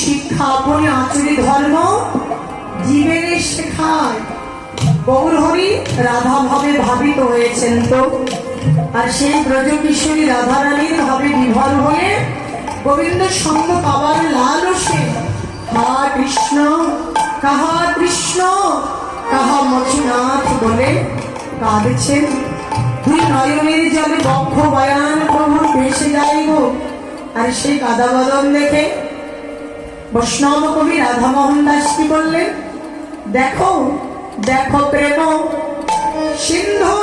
শিক্ষা আপনি আচরি ধর্ম জীবনে শেখায়। গৌর হরি রাধা ভাবে ভাবিত হয়েছেন তো। আর সেই ব্রজকিশোরী রাধারানীর ভাবে বিভল হয়ে গোবিন্দ সঙ্গ পাবার লালসে হা কৃষ্ণ, কাহা কৃষ্ণ, কাহা মচুনাথ বলে কাঁদছেন। দুই নয়নের জলে বক্ষ বয়ান প্রভু ভেসে যাইব আর সেই কাদা বদল দেখে বৈষ্ণব কবি রাধামোহন দাস কি বললেন দেখো দেখো প্রেম সিন্ধু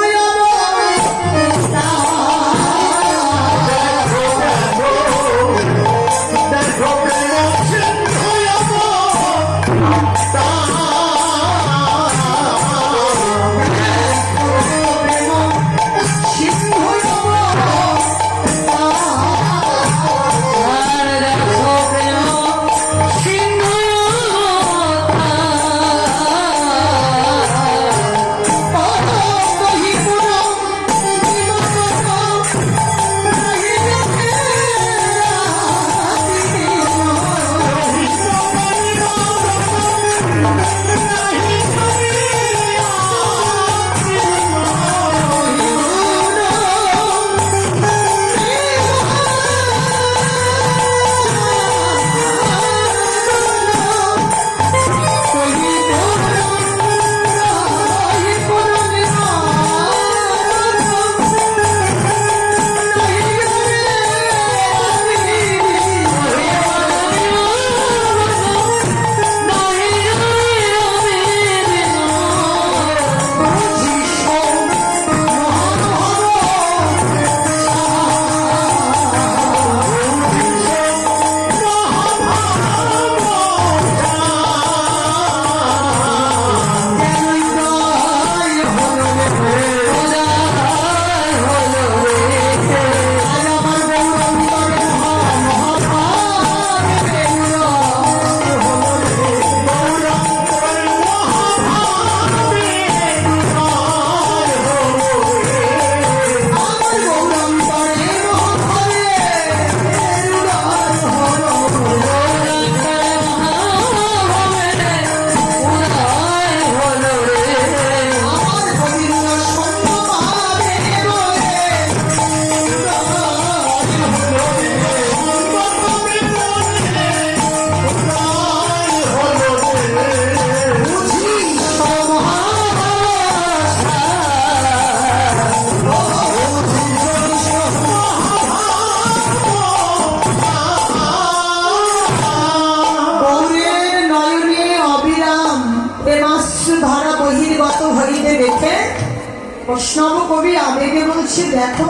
বৈষ্ণব কবি আবেগে বলছে, দেখো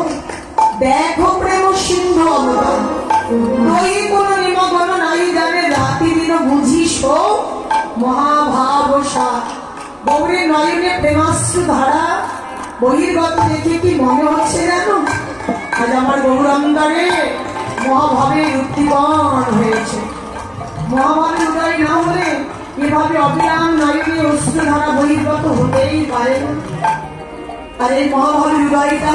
দেখো প্রেম সিন্ধু অবদান নই কোন নিমগণ নাই জানে রাতি দিন বুঝিস মহাভাব সার গৌরের নয়নে প্রেমাশ্রু ধারা, বহির্গত দেখে কি মনে হচ্ছে জানো আজ আমার গৌরাঙ্গারে মহাভাবের উদ্দীপন হয়েছে। মহাভারত উদয় না হলে এভাবে অবিরাম নয়নে অস্ত্রধারা বহির্গত হতেই পারে না। আর এই মহাভারত উদয়টা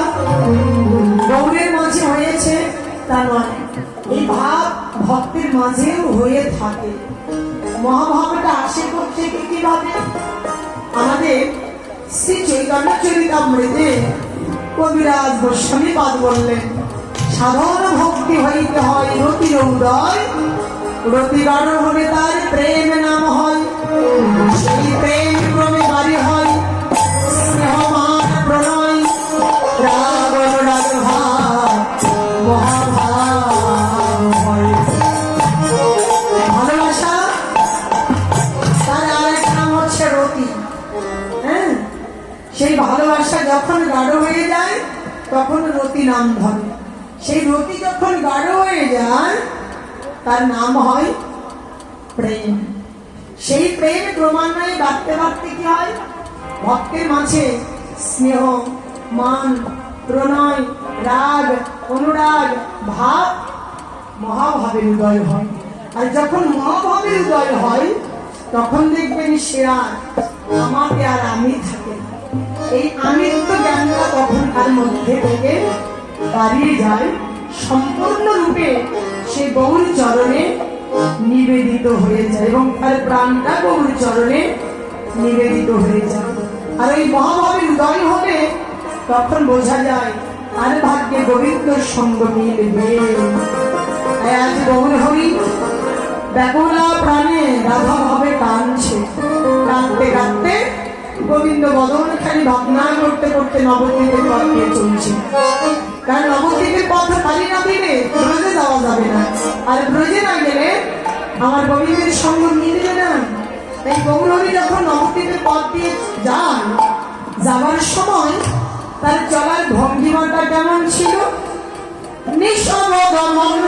গৌরের মাঝে হয়েছে তা নয় এই ভাব মাঝেও হয়ে থাকে। আসে কীভাবে? আমাদের শ্রী চৈতন্য কবিরাজ গোস্বামী পাদ বললেন সাধারণ ভক্তি হইতে হয় রতির উদয় রতিগণ হলে তার প্রেম সেই প্রেম ক্রমান্বয়ে বাড়তে বাড়তে কি হয় ভক্তের মাঝে স্নেহ, মান, প্রণয়, রাগ, অনুরাগ, ভাব, মহাভাবের উদয় হয় আর যখন মহাভাবের উদয় হয়, তখন দেখবেন সে আর আমাকে আর আমি থাকে। এই আমিত্ব জ্ঞানটা তখন তার মধ্যে থেকে দাঁড়িয়ে যায় সম্পূর্ণ রূপে সে গৌর চরণে নিবেদিত হয়ে যায় এবং তার প্রাণটা গৌর চরণে নিবেদিত হয়ে যায় আর এই মহাভাবের উদয় হলে তখন বোঝা যায় আর ভাগ্যে গোবিন্দ সঙ্গ মিলবে। আজ গৌর হরি ব্যাকুলা প্রাণে রাধা ভাবে কাঁদছে। কাঁদতে কাঁদতে গোবিন্দ বদন খালি ভাবনা করতে করতে নবদ্বীপের পথ চলছে। কারণ নবদ্বীপের পথ খালি না দিলে ব্রজে যাওয়া যাবে না। আর ব্রজে না গেলে আমার গোবিন্দের সঙ্গ মিলবে না। তাই গৌরহরি যখন নবদ্বীপের পথ দিয়ে যান, যাওয়ার সময় তার চলার ভঙ্গিমাটা কেমন ছিল? নিঃসবদমন্দ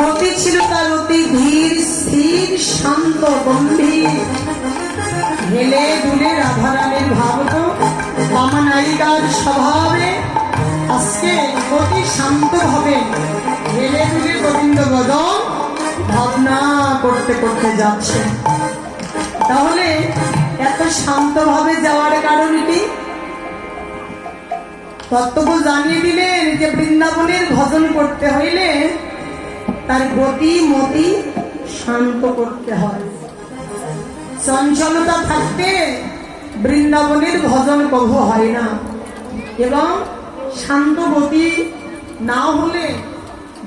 গতি ছিল তার অতি ধীর, স্থির, শান্ত গম্ভীর। হেলে দুলে রাধারানীর ভাবত মামা নায়িকার স্বভাবে। আজকে অতি শান্ত হবে হেলে দুলে গোবিন্দ বদন ভাবনা করতে করতে যাচ্ছে। তাহলে এত শান্তভাবে যাওয়ার কারণ কি? তত্ত্ব জানিয়ে দিলেন যে বৃন্দাবনের ভজন করতে হইলে তার গতি, মতি শান্ত করতে হয়। চঞ্চলতা থাকতে বৃন্দাবনের ভজন কভু হয় না। এবং শান্তবতী না হলে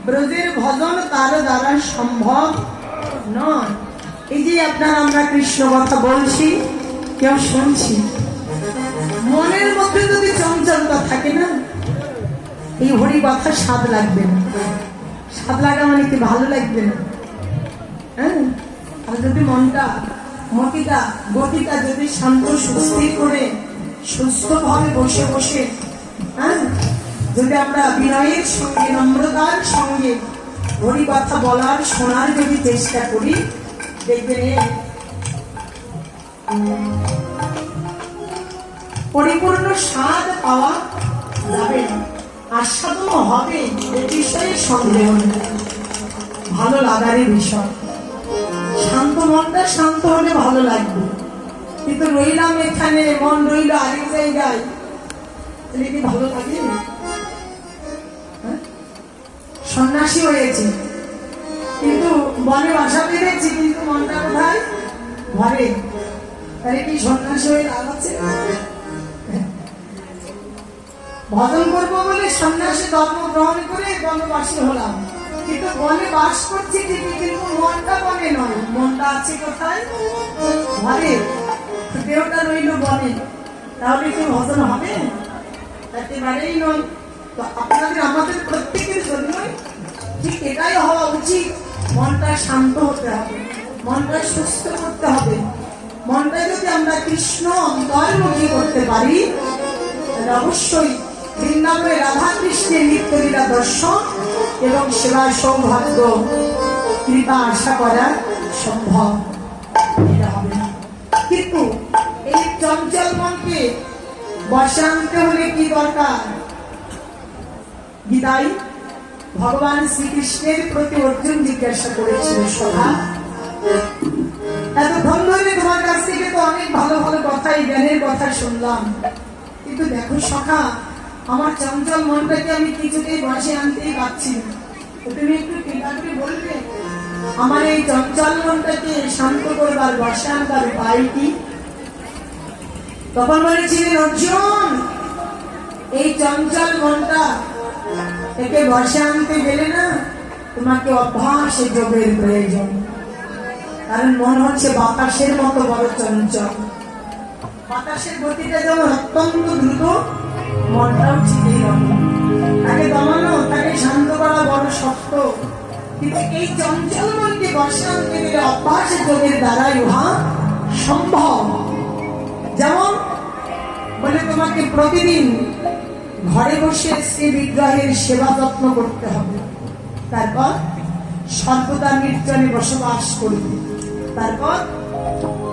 ব্রজের ভজন তার দ্বারা সম্ভব নয়। এই যে আপনার আমরা কৃষ্ণ কথা বলছি, কেউ শুনছি। মনের মধ্যে যদি চঞ্চলতা থাকে না, এই হরি কথা স্বাদ লাগবে না। স্বাদ লাগা মানে কি? ভালো লাগবে না। হ্যাঁ? আর যদি মনটা, মতিটা, গতিটা যদি শান্ত, সুস্থির করে সুস্থভাবে বসে বসে হ্যাঁ? যদি আমরা বিনয়ের সঙ্গে, নম্রতার সঙ্গে হরি কথা বলার, শোনার যদি চেষ্টা করি, দেখবেন পরিপূর্ণ স্বাদ পাওয়া যাবে না। আস্বাদনও হবে এ বিষয়ে সন্দেহ। ভালো লাগারই বিষয়। শান্ত মনটা শান্ত হলে ভালো লাগবে। কিন্তু রইলাম এখানে, মন রইল আরেক জায়গায়। তাহলে কি ভালো লাগে? হ্যাঁ? সন্ন্যাসী হয়েছে। কিন্তু বনে বাসা বেঁধেছি, কিন্তু মনটা কোথায় ঘরে তাহলে কি সন্ন্যাসী হয়ে লাভ আছে? ভজন করব বলে সন্ন্যাসী ধর্ম গ্রহণ করে বনবাসী হলাম। কিন্তু বনে বাস করছি ঠিকই, কিন্তু মনটা বনে নয়। মনটা আছে কোথায়? ঘরে। দেহটা রইল বনে। তাহলে কি ভজন হবে? একেবারেই নয়। তো আপনাদের, আমাদের প্রত্যেকের জন্যই ঠিক এটাই হওয়া উচিত। মনটা শান্ত হতে হবে। মনটা সুস্থ করতে হবে। মনটা যদি আমরা কৃষ্ণ অন্তর্মুখী করতে পারি, তাহলে অবশ্যই বৃন্দাবনে রাধা কৃষ্ণের নিত্যলীলা দর্শন এবং সেবা সৌভাগ্য কৃপা আশা করা সম্ভব। কিন্তু এই চঞ্চল মনকে বসে আনতে হলে কি দরকার? গীতাই ভগবান শ্রীকৃষ্ণের প্রতি অর্জুন জিজ্ঞাসা করেছিল সভা। এতক্ষণ ধরে তোমার কাছ থেকে তো অনেক ভালো ভালো কথাই, জ্ঞানের কথা শুনলাম। কিন্তু দেখো সখা আমার চঞ্চল মনটাকে আমি কিছুতেই বসে আনতেই পারছি না। তুমি একটু কৃপা করে বলবে? আমার এই চঞ্চল মনটাকে শান্ত করবার বসে আনবার উপায় কি তখন বলেছিলেন অর্জুন, এই চঞ্চল মনটা একে বসে আনতে গেলে না তোমাকে অভ্যাসে যোগের প্রয়োজন। কারণ মন হচ্ছে বাতাসের মতো বড় চঞ্চল। বাতাসের গতিটা যেমন অত্যন্ত দ্রুত মনটাও ঠিক তাকে দমানো, তাকে শান্ত করা বড় শক্ত। কিন্তু এই চঞ্চল মনকে আনতে গেলে অভ্যাসের যোগের দ্বারাই উহা সম্ভব। যেমন, বলে তোমাকে প্রতিদিন ঘরে বসে শ্রী বিগ্রহের সেবা যত্ন করতে হবে। তারপর সর্বদা নির্জনে বসবাস করবে। তারপর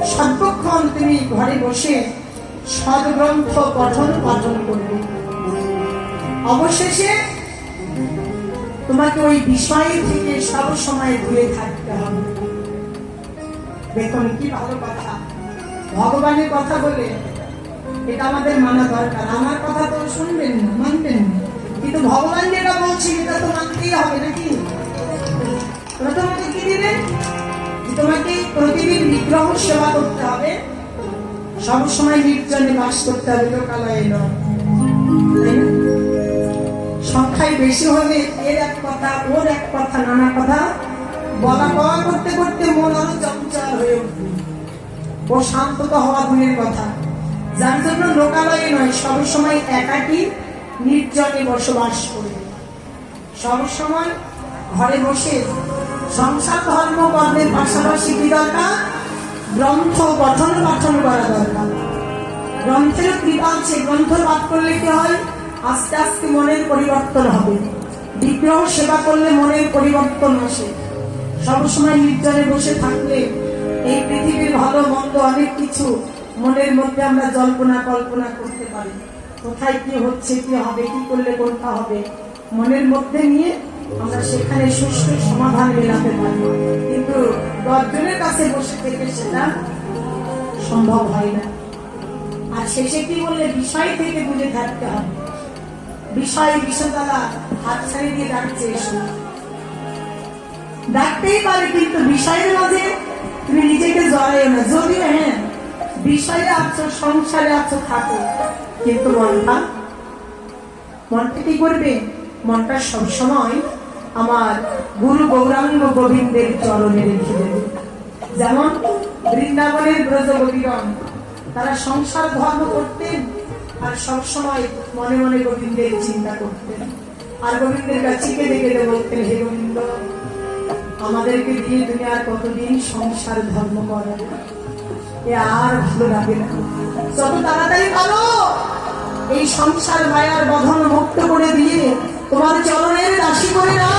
সর্বক্ষণ তুমি ঘরে বসে সদগ্রন্থ পঠন পাঠন করবে। অবশেষে তোমাকে ওই বিষয় থেকে সব সময় দূরে থাকতে হবে। দেখুন কি ভালো কথা। ভগবানের কথা বলে এটা আমাদের মানা দরকার। আমার কথা তো শুনবেন না, মানবেন না। কিন্তু ভগবান যেটা বলছি, এটা তো মানতেই হবে নাকি? তোমাকে কি দিলেন? তোমাকে প্রতিদিন বিগ্রহ সেবা করতে হবে। সবসময় নির্জনে বাস করতে হবে লোকালয়ে নয় সংখ্যায় বেশি হলে এর এক কথা, ওর এক কথা, নানা কথা বলা কওয়া করতে করতে মন আরও চঞ্চল হয়ে উঠবে ও শান্ততা হওয়া গুণের কথা। যার জন্য লোকালয়ে নয় সবসময় একাকী, নির্জনে বসবাস করবে সবসময় ঘরে বসে সংসার ধর্ম কর্মের পাশাপাশি কি দরকার? গ্রন্থ পঠন পাঠন করা দরকার। গ্রন্থের কৃপা আছে গ্রন্থ পাঠ করলে কি হয়? আস্তে আস্তে মনের পরিবর্তন হবে। বিগ্রহ সেবা করলে মনের পরিবর্তন আসে। সবসময় নির্জনে বসে থাকলে এই পৃথিবীর ভালো, মন্দ অনেক কিছু মনের মধ্যে আমরা জল্পনা, কল্পনা করতে পারি। কোথায় কি হচ্ছে, কি হবে, কি করলে কোনটা হবে? মনের মধ্যে নিয়ে আমরা সেখানে সুষ্ঠু সমাধান মেলাতে পারি। কিন্তু দশজনের কাছে বসে থেকে সেটা সম্ভব হয় না। আর শেষে কি বললে? বিষয় থেকে দূরে থাকতে হবে। বিষয় বিষদালা হাত ছাড়ি দিয়ে ডাকছে এসো। ডাকতেই পারে, কিন্তু বিষয়ের মাঝে তুমি নিজেকে জড়াইও না। যদিও হ্যাঁ বিষয়ে আছো, সংসারে আছো, থাকো। কিন্তু মনটা মনটা কি করবে? মনটা সবসময় আমার গুরু গৌরাঙ্গ গোবিন্দের চরণে রেখে দেবে। যেমন বৃন্দাবনের ব্রজগোপীগণ তারা সংসার ধর্ম করতেন আর সবসময় মনে মনে গোবিন্দের চিন্তা করতেন। আর গোবিন্দের কাছে কেঁদে বলতেন, হে গোবিন্দ, আমাদেরকে দিয়ে তুমি আর কতদিন সংসার ধর্ম করো এ আর ভালো লাগে না। যত তাড়াতাড়ি পারো, এই সংসার মায়ার বধন মুক্ত করে দিয়ে তোমার চরণের দাসী করে না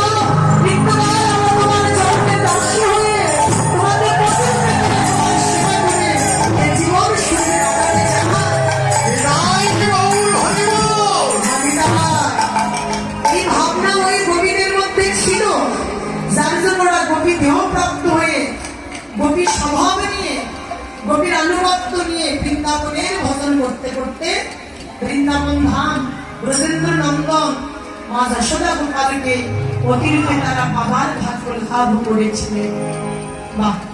যশোদা গোপালকে অতিরিক্ত তারা বাবার ভাগ্য লাভ করেছিলেন। বাহ!